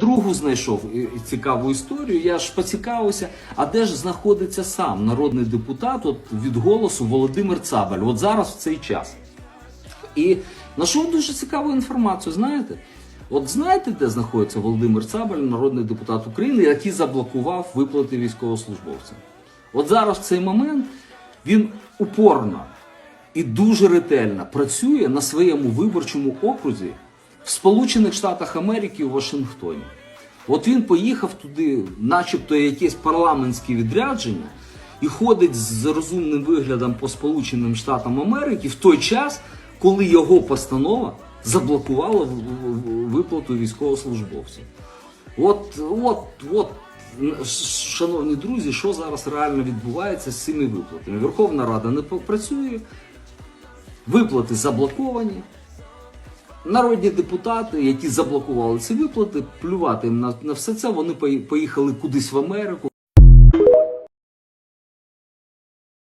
Другу знайшов цікаву історію. Я ж поцікавився, а де ж знаходиться сам народний депутат от, від голосу Володимир Цабаль, от зараз в цей час. І знайшов дуже цікаву інформацію. Знаєте? От знаєте, де знаходиться Володимир Цабаль, народний депутат України, який заблокував виплати військовослужбовцям? От зараз в цей момент він упорно і дуже ретельно працює на своєму виборчому окрузі в Сполучених Штатах Америки у Вашингтоні. От він поїхав туди, начебто якесь парламентське відрядження, і ходить з розумним виглядом по Сполученим Штатам Америки в той час, коли його постанова заблокувала виплату військовослужбовців. От, от, от, шановні друзі, що зараз реально відбувається з цими виплатами? Верховна Рада не працює, виплати заблоковані. Народні депутати, які заблокували ці виплати, плювати їм на, на все це, вони поїхали кудись в Америку,